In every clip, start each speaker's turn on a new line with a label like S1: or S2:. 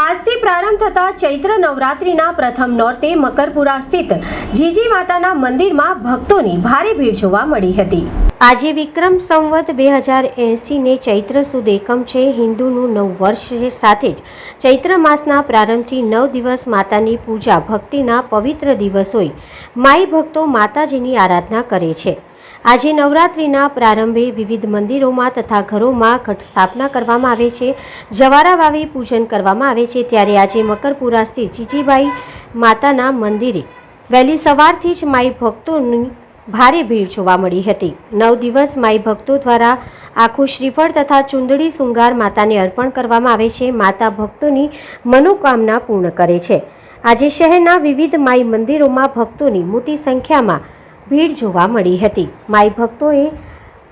S1: આજથી પ્રારંભ થતા ચૈત્ર નવરાત્રિના પ્રથમ નોરતે મકરપુરા સ્થિત જીજી માતાના મંદિરમાં ભક્તોની ભારે ભીડ જોવા મળી હતી. આજે વિક્રમ સંવત બે હજાર એંસીને ચૈત્ર સુદ એકમ છે. હિન્દુનું નવ વર્ષ છે સાથે જ ચૈત્ર માસના પ્રારંભથી નવ દિવસ માતાની પૂજા ભક્તિના પવિત્ર દિવસ હોય. માઈ ભક્તો માતાજીની આરાધના કરે છે. આજે નવરાત્રિના પ્રારંભે વિવિધ મંદિરોમાં તથા ઘરોમાં ઘટ સ્થાપના કરવામાં આવે છે. જવારા વાવી પૂજન કરવામાં આવે છે. ત્યારે આજે મકરપુરા સ્થિત જીજીબાઈ માતાના મંદિરે વહેલી સવારથી જ માઈ ભક્તોની ભારે ભીડ જોવા મળી હતી. નવ દિવસ માઈ ભક્તો દ્વારા આખું શ્રીફળ તથા ચુંદડી શૃંગાર માતાને અર્પણ કરવામાં આવે છે. માતા ભક્તોની મનોકામના પૂર્ણ કરે છે. આજે શહેરના વિવિધ માઈ મંદિરોમાં ભક્તોની મોટી સંખ્યામાં ભીડ જોવા મળી હતી. માઈ ભક્તોએ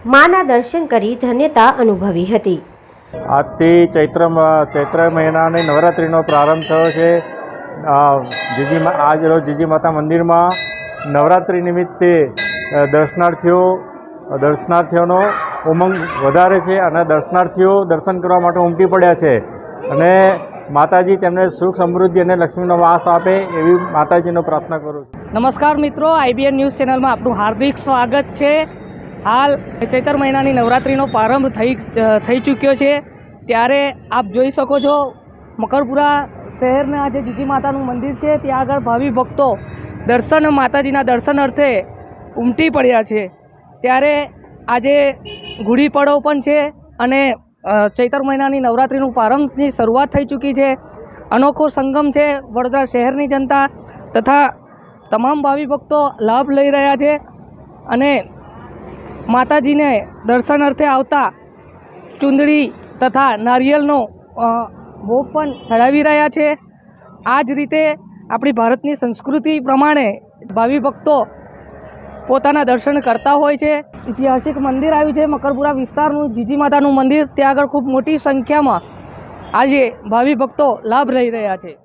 S1: માના દર્શન કરી ધન્યતા અનુભવી હતી.
S2: આજથી ચૈત્ર ચૈત્ર મહિનાની નવરાત્રિનો પ્રારંભ થયો છે. જીજી આજ રોજ જીજી માતા મંદિરમાં નવરાત્રિ નિમિત્તે દર્શનાર્થીઓ, દર્શનાર્થીઓનો ઉમંગ વધારે છે અને દર્શનાર્થીઓ દર્શન કરવા માટે ઉમટી પડ્યા છે. અને માતાજી તેમને સુખ, સમૃદ્ધિ અને લક્ષ્મીનો વાસ આપે એવી માતાજીનો પ્રાર્થના કરું છું.
S3: નમસ્કાર મિત્રો, આઈબીએન ન્યૂઝ ચેનલમાં આપનું હાર્દિક સ્વાગત છે. હાલ ચૈતર મહિનાની નવરાત્રિનો પ્રારંભ થઈ થઈ ચૂક્યો છે. ત્યારે આપ જોઈ શકો છો, મકરપુરા શહેરના જે જીજી માતાનું મંદિર છે, ત્યાં આગળ ભાવિ ભક્તો દર્શન, માતાજીના દર્શન અર્થે ઉમટી પડ્યા છે. ત્યારે આજે ગુડી પડો પણ છે અને ચૈતર મહિનાની નવરાત્રિનું પ્રારંભની શરૂઆત થઈ ચૂકી છે. અનોખો સંગમ છે વડોદરા શહેરની જનતા તથા તમામ ભાવિ ભક્તો લાભ લઈ રહ્યા છે અને માતાજીને દર્શન અર્થે આવતા ચુંદડી તથા નારિયેળનો ભોગ પણ ચડાવી રહ્યા છે. આ જ રીતે આપણી ભારતની સંસ્કૃતિ પ્રમાણે ભાવિ ભક્તો પોતાના દર્શન કરતા હોય છે. ઐતિહાસિક મંદિર આવ્યું છે, મકરપુરા વિસ્તારનું, જીજી માતાનું મંદિર. ત્યાં આગળ ખૂબ મોટી સંખ્યામાં આજે ભાવિ ભક્તો લાભ લઈ રહ્યા છે.